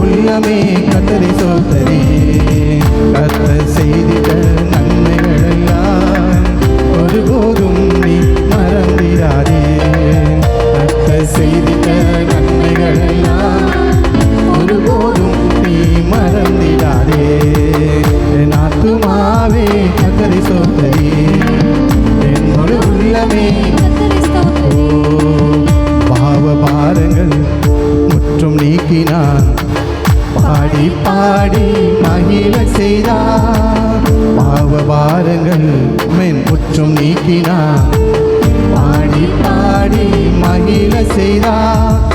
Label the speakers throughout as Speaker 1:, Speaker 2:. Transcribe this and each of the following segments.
Speaker 1: உள்ளமே கத்தரை சோதரி. கத்த செய்தி பாடி மகிழ செய்தார் பாவ பாரங்கள் மென் குற்றம் நீக்கினான் பாடி பாடி மகிழ செய்தார்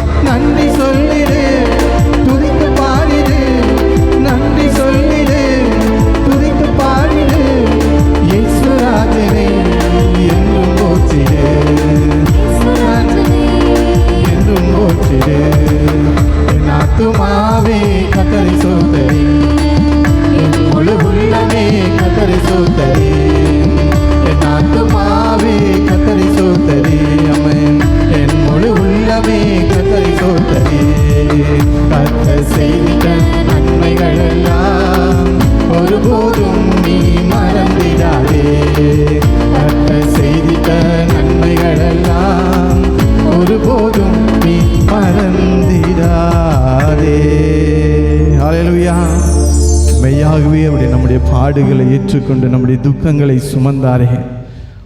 Speaker 1: ஏற்றுக்கொண்டு நம்முடைய துக்கங்களை சுமந்தாரே.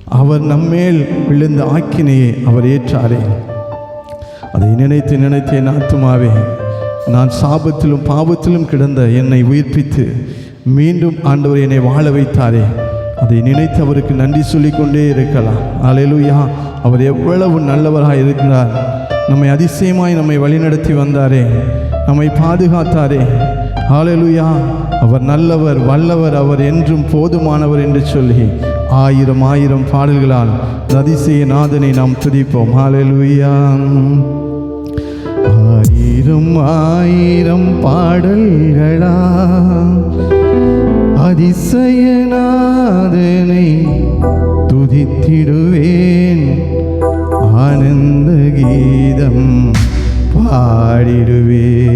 Speaker 1: அவர் நம்மேல் விழுந்த ஆக்கினையை அவர் ஏற்றாரே. அதை நினைத்து நினைத்து என் ஆத்துமாவே நான் சாபத்திலும் பாவத்திலும் கிடந்த என்னை உயிர்ப்பித்து மீண்டும் ஆண்டவர் என்னை வாழ வைத்தாரே. அதை நினைத்து அவருக்கு நன்றி சொல்லிக்கொண்டே இருக்கலாம். அலையலுயா அவர் எவ்வளவு நல்லவராக இருக்கிறார். நம்மை அதிசயமாய் நம்மை வழிநடத்தி வந்தாரே. நம்மை பாதுகாத்தாரே. ஹalleluya. அவர் நல்லவர் வல்லவர் அவர் என்றும் போதுமானவர் என்று சொல்லி ஆயிரம் ஆயிரம் பாடல்களால் இந்த அதிசய நாதனை நாம் துதிப்போம். ஹalleluya. ஆயிரம் ஆயிரம் பாடல்களா. அதிசயநாதனை துதித்திடுவேன். ஆனந்த கீதம் பாடிடுவேன்.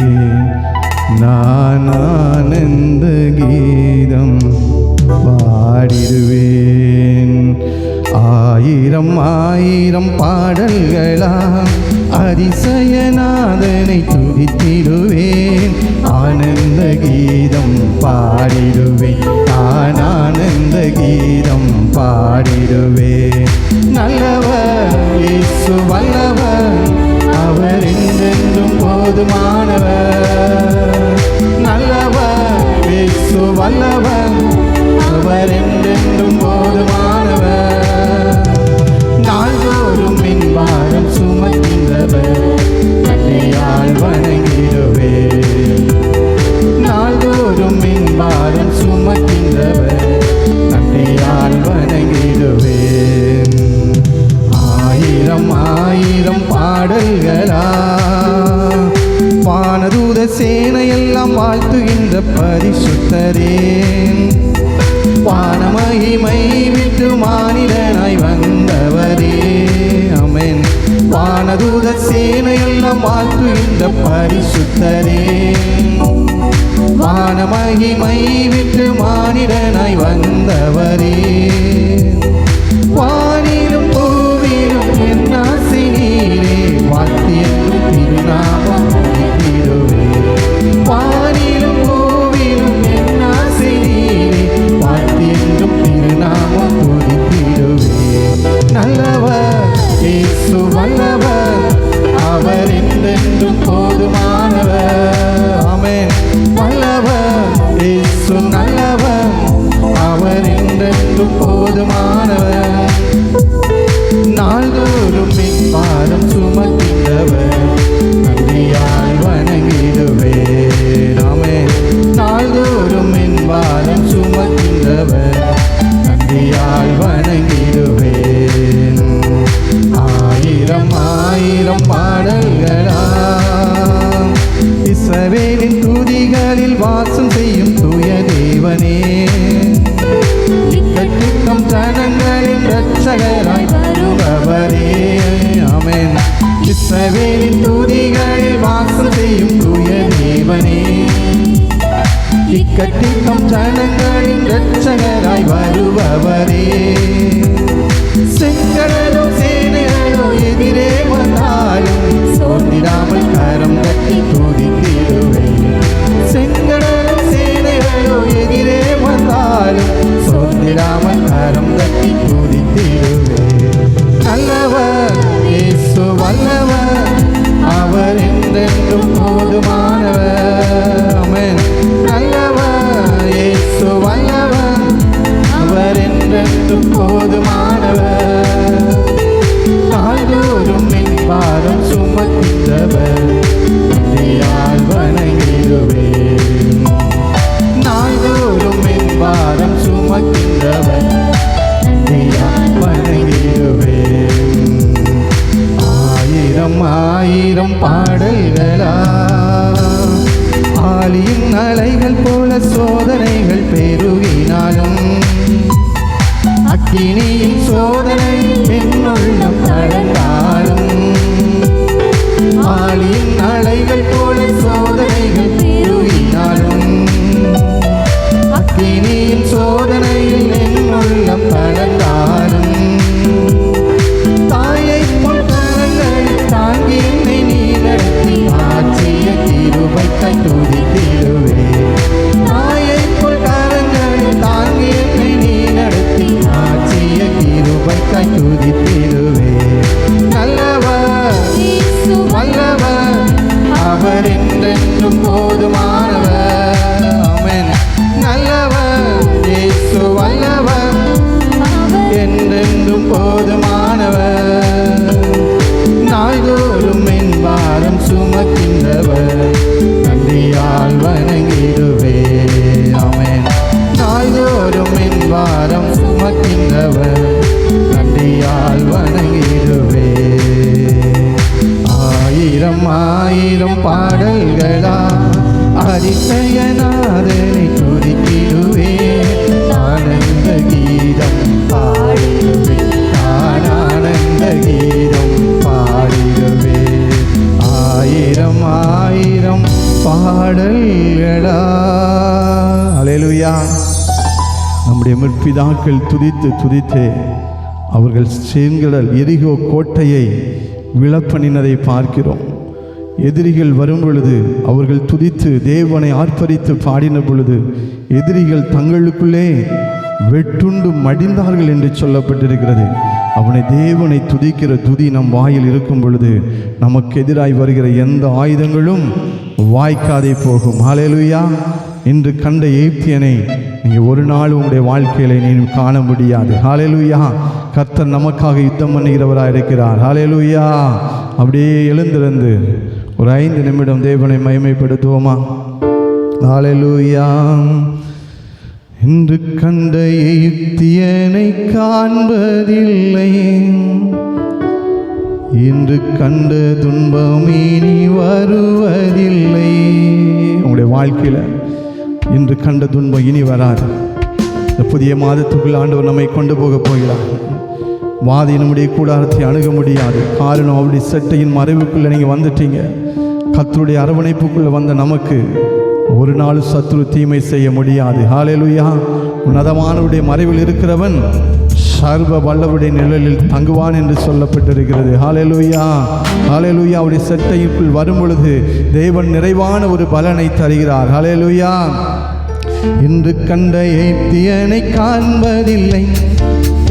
Speaker 1: நான் கீதம் பாடிடுவேன் ஆயிரம் ஆயிரம் பாடல்களா அதிசயநாதனை துதித்திடுவேன் ஆனந்த கீதம் பாடிடுவேன் நான் ஆனந்த கீதம் பாடிடுவேன் நல்லவர் இயேசு வல்லவர் அவர் என்றென்றும் போதுமானவர் வல்லவர் அவர் என்றென்றும் போதுமானவர். நாள்தோறும் மின் பாரம் சுமக்கின்றவர் நன்றியால் வணங்கிடுவே. நாள்தோறும் மின் பாரம் சுமக்கின்றவர் தன்னையால் வணங்கிடுவேன் ஆயிரம் ஆயிரம் பாடல்களா சேனையெல்லாம் வாழ்த்துகின்ற பரிசுத்தரே. வானமகிமை விட்டு மானிடனாய் வந்தவரே. அமேன் வானதூத சேனையெல்லாம் வாழ்த்துகின்ற பரிசுத்தரே. வானமகிமை விட்டு மானிடனாய் வந்தவரே. ரட்சகராய் வருபவரே. ஆமென். இஸ்ரவேலின் துதிகளில் வாசம் செய்யும் தூய தேவனே. இக்கட்டிக்கும் ஜனங்களின் ரட்சகராய் வருபவரே. செங்கடலும் சேனைகளும் எதிரே வந்தாலும் சோர்ந்திடாமல் கரம் கட்டி துதித்திடுவேன். செங்கடலும் சேனைகளும் எதிரே வந்தாலும் சோர்ந்திடாமல் கரம் கட்டி துதித்திடுவேன். நல்லவர் இயேசு வல்லவர் அவர் என்றென்றும் போதுமானவர். ஆமென். நல்லவர் இயேசு வல்லவர் அவர் என்றென்றும் போதுமானவர். முற்பிதாக்கள் துதித்து துதித்து அவர்கள் செங்கடல் எரிகோ கோட்டையை விழப்பண்ணினதை பார்க்கிறோம். எதிரிகள் வரும் பொழுது அவர்கள் துதித்து தேவனை ஆர்ப்பரித்து பாடின பொழுது எதிரிகள் தங்களுக்குள்ளே வெட்டுண்டு மடிந்தார்கள் என்று சொல்லப்பட்டிருக்கிறது. அவனை தேவனை துதிக்கிற துதி நம் வாயில் இருக்கும் பொழுது நமக்கு எதிராய் வருகிற எந்த ஆயுதங்களும் வாய்க்காதே போகும். ஹalleluya. இன்று கண்ட எய்த்தியனை நீங்கள் ஒரு நாள் உங்களுடைய வாழ்க்கையில நீ காண முடியாது. ஹாலேலூயா கர்த்தர் நமக்காக யுத்தம் பண்ணுகிறவராக இருக்கிறார். ஹாலேலூயா அப்படியே எழுந்திருந்து ஒரு ஐந்து நிமிடம் தேவனை மகிமைப்படுத்துவோமா? ஹாலேலூயா இன்று கண்ட எய்த்தியனை காண்பதில்லை. இன்று கண்ட துன்பம் இனி வருவதில்லை. உங்களுடைய வாழ்க்கையில் இன்று கண்ட துன்பம் இனி வராது. இந்த புதிய மாதத்துக்குள் ஆண்டவர் நம்மை கொண்டு போக போகிறார். வாதி நம்முடைய கூடாரத்தை அணுக முடியாது. காரணம் அவருடைய செட்டையின் மறைவுக்குள்ளே நீங்கள் வந்துட்டீங்க. கத்தருடைய அரவணைப்புக்குள்ளே வந்த நமக்கு ஒரு நாள் சத்ரு தீமை செய்ய முடியாது. ஹாலேலுயா உன்னதமானவருடைய மறைவில் இருக்கிறவன் சர்வ வல்லவருடைய நிழலில் தங்குவான் என்று சொல்லப்பட்டிருக்கிறது. ஹாலேலுயா ஹாலேலுயா அவருடைய சட்டைக்குள் வரும் பொழுது தேவன் நிறைவான ஒரு பலனை தருகிறார். ஹாலேலுயா இன்று கண்ட ஏத்தியனை காண்பதில்லை.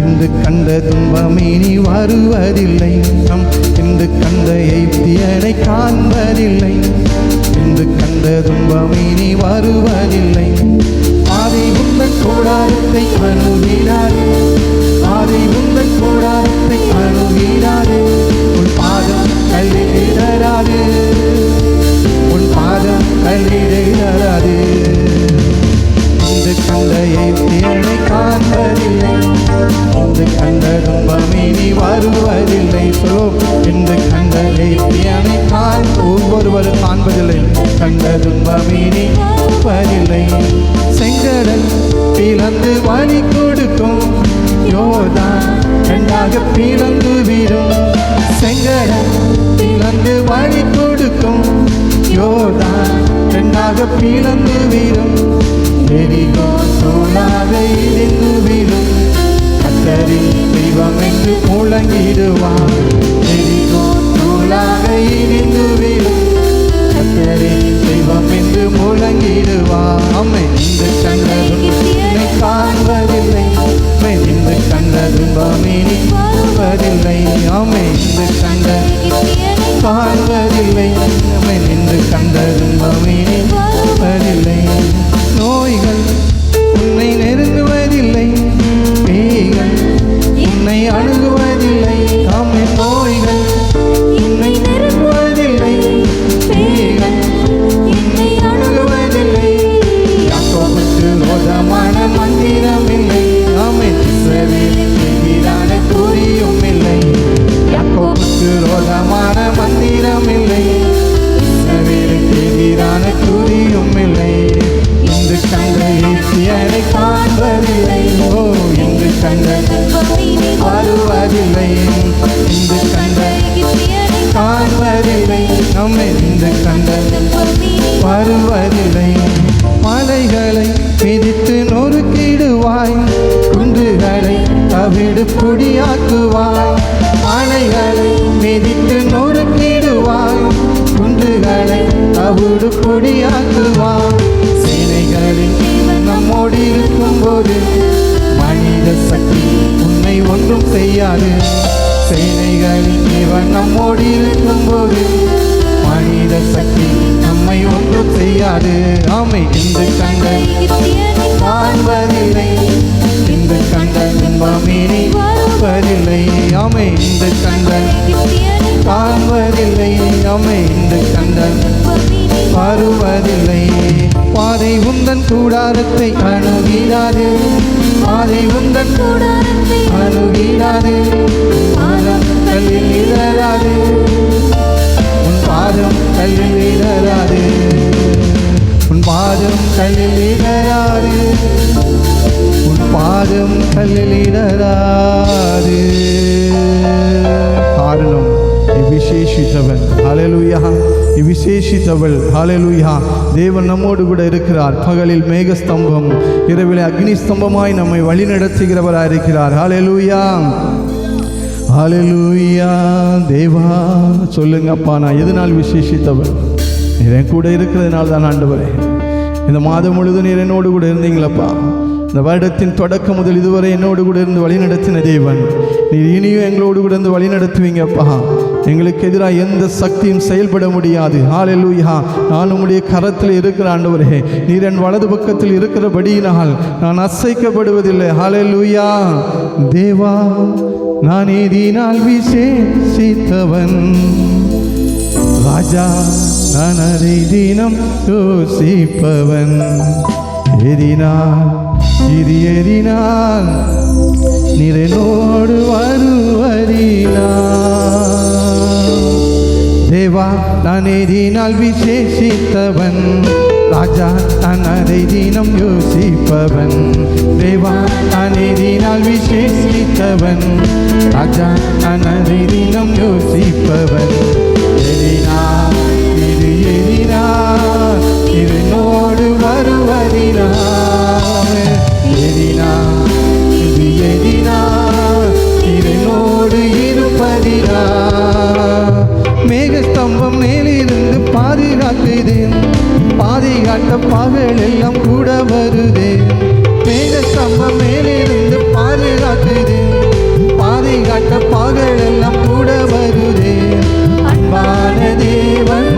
Speaker 1: இன்று கண்ட துன்பமினி வருவதில்லை. நம் இன்று கண்ட ஏத்தியனை காண்பதில்லை. இன்று கண்ட துன்பமினி வருவதில்லை. ஆதி உந்த கூடாரத்தை அணுகிறாரே ஆதி உந்த கூடாரத்தை அணுகிறாரே உன் பாதம் கல்லிடராது உன் பாதம் கல்லிடராது என்னை காண்பதில்லை. இன்று கண்ட துன்பம் இனி வருவதில்லை. சொல்லோ இன்று கண்ட ஏத்தியனை காண் ஒவ்வொருவரும் காண்பதில்லை. கண்ட துன்பம் இனி வருவதில்லை. செங்கடல் பிளந்து வழி கொடுக்கும். யோதான் ரெண்டாக பிளந்து விடும். செங்கடல் பிளந்து வழி கொடுக்கும். யோதான் ரெண்டாக பிளந்து வீழும் தெரியும் தூளாக இடிந்து வீழும் கத்தரின் தெய்வம் என்று முழங்கிடுவார் எரிகோ தூளாக இடிந்து வீழும் கத்தரின் தெய்வம் என்று முழங்கிடுவார் இந்த கண்டதும் காண்பதில்லை. இந்த கண்டதும் பமினி வருவதில்லை அம்மை இந்த கண்ட காண்பதில்லை நின்று கண்டதும் காண்பதில்லை என்று இன்று கண்ட வருவதில்லை மலைகளை மிதித்து நொறுக்கிடுவாய். குன்றுகளை தவிடு பொடியாக்குவாய். மலைகளை மிதித்து நொறுக்கிடுவாய். குன்றுகளை தவிடு பொடியாக்குவாய். சேனைகளின் நம்மோடு இருக்கும்போது மனித சக்தி உன்னை ஒன்றும் செய்யாது. சேனைகளின் இவன் நம்மோடு இருக்கும்போது மனித சக்தி நம்மை ஒன்றும் செய்யாது. ஆமை இன்று கண்கள் காண்பதில்லை. இந்த கண்கள் துன்பமினி வருவதில்லை. ஆமை இன்று கண்கள் காண்பதில்லை. ஆமை இன்று கண்கள் வருவதில்லை. பாதை உந்தன் கூடாரத்தை அணுகிறாது. பாதை உந்தன் அணுகிறாது. பாதம் கல்லில் கையில் கல்லில் இடராது உன் பாதம் கையில் இடராது உன் பாதம் கையில் இடராது காரணம் விசேஷித்தவன் ஹalleluya விசேஷித்தவள். ஹalleluya தேவன் நம்மோடு கூட இருக்கிறார். பகலில் மேகஸ்தம்பம் இரவிலே அக்னி ஸ்தம்பமாய் நம்மை வழிநடத்துகிறவராக இருக்கிறார் ஹalleluya அலலூயா தேவா சொல்லுங்கப்பா நான் எதனால் விசேஷித்தவன்? நீர் என் கூட இருக்கிறதுனால தான் ஆண்டவரே. இந்த மாதம் முழுதும் நீர் என்னோடு கூட இருந்தீங்களப்பா. இந்த வருடத்தின் தொடக்கம் முதல் இதுவரை என்னோடு கூட இருந்து வழி நடத்தின தேவன். நீர் இனியும் எங்களோடு கூட இருந்து வழி நடத்துவீங்கப்பா. எங்களுக்கு எதிராக எந்த சக்தியும் செயல்பட முடியாது. ஹalleluya. நான் உம்முடைய கரத்தில் இருக்கிற ஆண்டவரே. நீர் என் வலது பக்கத்தில் இருக்கிறபடியினால் நான் அசைக்கப்படுவதில்லை. ஹalleluya. தேவா நான் ஏதினால் விசேஷித்தவன். ராஜா நான் அதை தினம் யோசிப்பவன். எதினால் இது எதினால் நிறனோடு வருவதினால். தேவா நான் எதினால் விசேஷித்தவன். ராஜா நான் அதை தினம் யோசிப்பவன். தேவா நான் எதினால் விசேஷித்தவன். ராஜா நான் அதை தினம் யோசிப்பவன். எதினால் இது எதினால் இதனோடு வருவதினா எதினால் இது எதினால் இதனோடு இருப்பதினா மேகஸ்தம்பம் மேலிருந்து பாதுகாக்குது பாதுகாட்ட பகல் எல்லாம் கூட வருதே. மேகஸ்தம்பம் மேலிருந்து பாதுகாக்குது பாதுகாட்ட பகல் எல்லாம் கூட வருதே. அன்பான தேவன்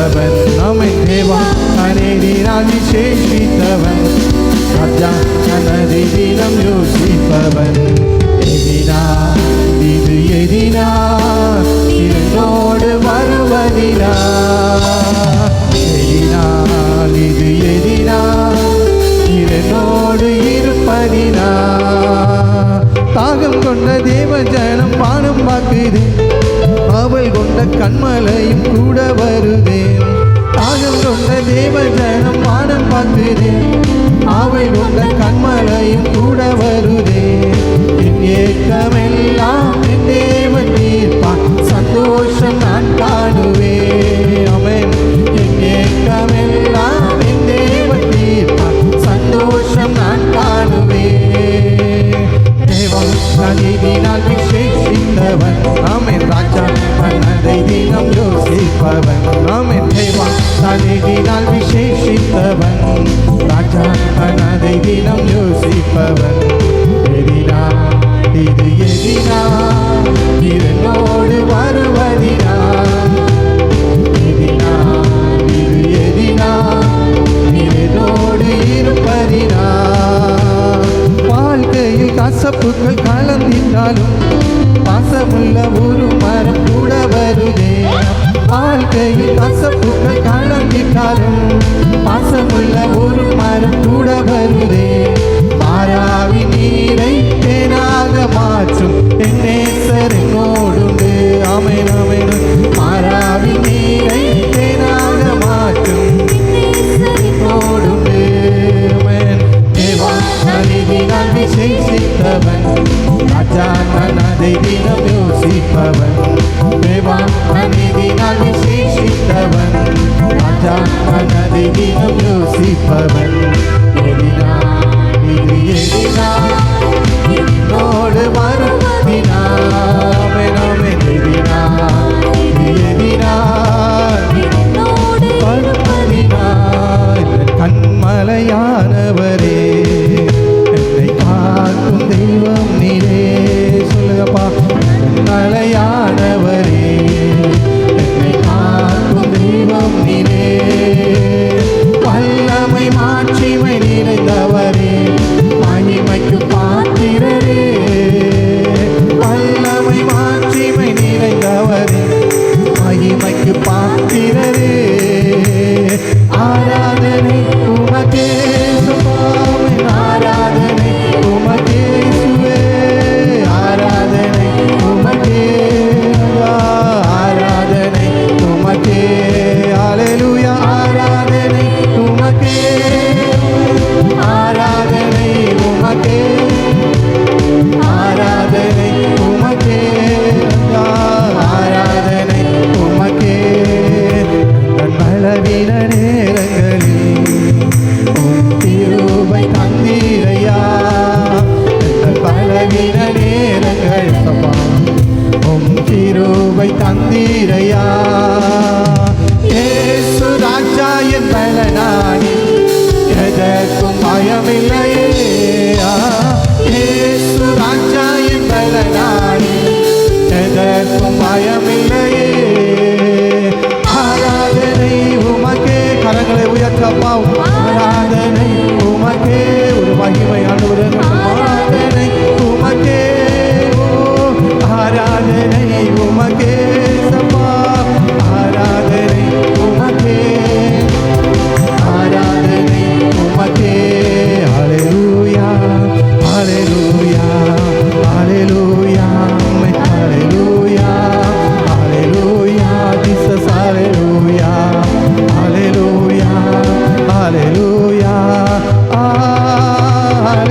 Speaker 1: யோசிப்பவன் நம்மை தேவா அநேதினால் விசேஷித்தவன் ராஜா தனது தினம் யோசிப்பவன் எதினா இது எதினா இதனோடு வருவதினா எதினால் இது எதினா இதனோடு இருப்பதினா தாகம் கொண்ட தேவ ஜனம் பானம் பார்க்குது போல கண்மலையும் கூட வருவேன். தாகம் கொண்ட தேவஜனம் மானம் பார்க்கிறேன். ஆவை கொண்ட கண்மலையும் கூட வருவேன். என் ஏக்கமெல்லாம் என் தீர்ப்பான் சந்தோஷம் நான் காணுவேன்.
Speaker 2: 回来我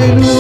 Speaker 2: Hallelujah.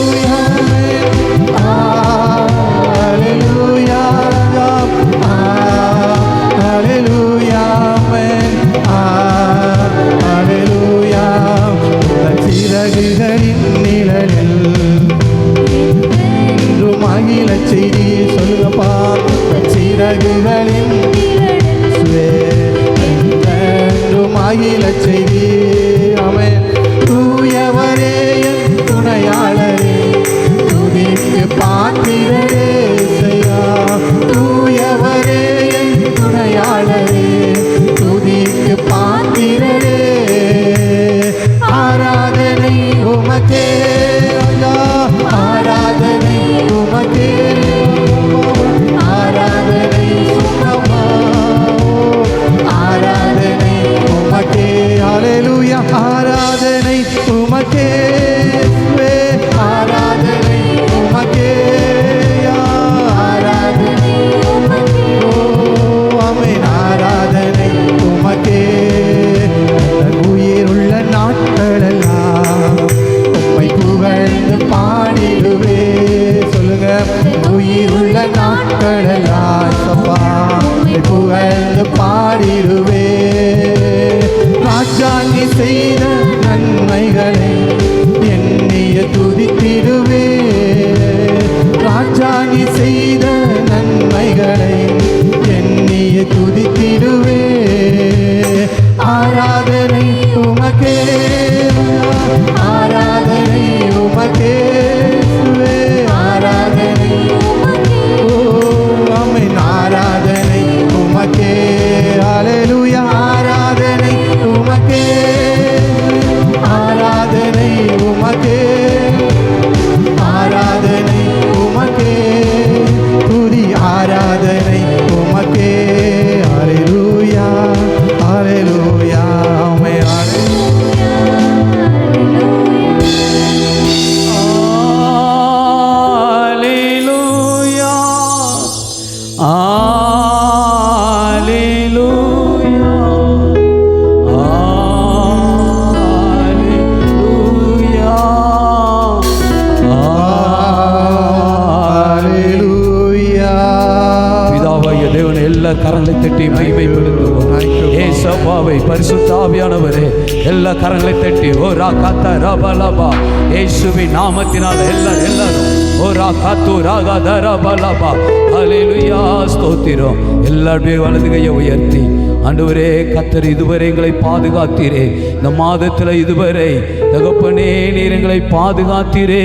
Speaker 2: ரா பலபா அலையிலுயா ஸ்தோத்திரம் எல்லாருடைய வலது கையை உயர்த்தி அன்றுவரே கத்தர் இதுவரை எங்களை பாதுகாத்தீரே இந்த மாதத்தில் இதுவரை தகப்பனே நீர் எங்களை பாதுகாத்தீரே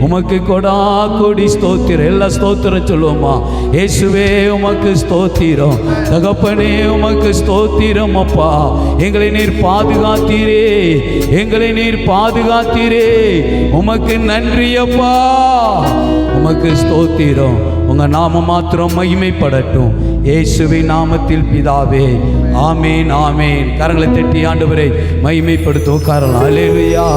Speaker 2: உமக்கு கொடா கொடி ஸ்தோத்திரம் எல்லா ஸ்தோத்திரம் சொல்லுவோமா இயேசுவே உமக்கு ஸ்தோத்திரம் தகப்பனே உமக்கு ஸ்தோத்திரம் அப்பா எங்களை நீர் பாதுகாத்தீரே எங்களை நீர் பாதுகாத்தீரே உமக்கு நன்றி அப்பா உமக்கு ஸ்தோத்திரம். உங்கள் நாம மாத்திரம் மகிமைப்படட்டும். ஏசுவை நாமத்தில் பிதாவே. ஆமேன் ஆமேன். கரங்களை தட்டி ஆண்டவரை மகிமைப்படுத்தும் காரணம் அலேலுயா